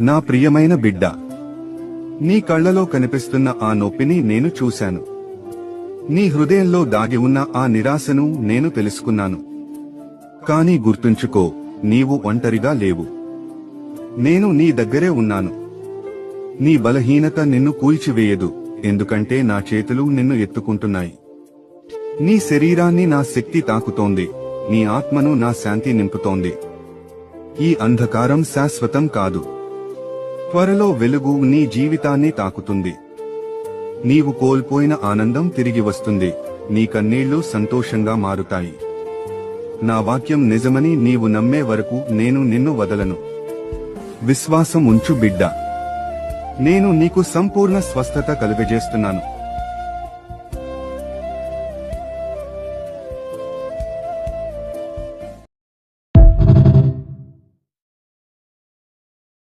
నా ప్రియమైన బిడ్డ నీ కళ్ళలో కనిపిస్తున్న ఆ నొప్పిని నేను చూశాను. నీ హృదయంలో దాగి ఉన్న ఆ నిరాశను నేను తెలుసుకున్నాను. కానీ గుర్తుంచుకో నీవు ఒంటరిగా లేవు. నేను నీ దగ్గరే ఉన్నాను. నీ బలహీనత నిన్ను కూల్చివేయదు ఎందుకంటే నా చేతులు నిన్ను ఎత్తుకుంటున్నాయి. నీ శరీరాన్ని నా శక్తి తాకుతోంది నీ ఆత్మను నా శాంతి నింపుతోంది. ఈ అంధకారం శాశ్వతం కాదు. త్వరలో వెలుగు నీ జీవితాన్ని తాకుతుంది. నీవు కోల్పోయిన ఆనందం తిరిగి వస్తుంది. నీ కన్నీళ్ళు సంతోషంగా మారుతాయి. నా వాక్యం నిజమని నీవు నమ్మే వరకు నేను నిన్ను వదలను. విశ్వాసం ఉంచు బిడ్డ. నేను నీకు సంపూర్ణ స్వస్థత కలుగజేస్తున్నాను.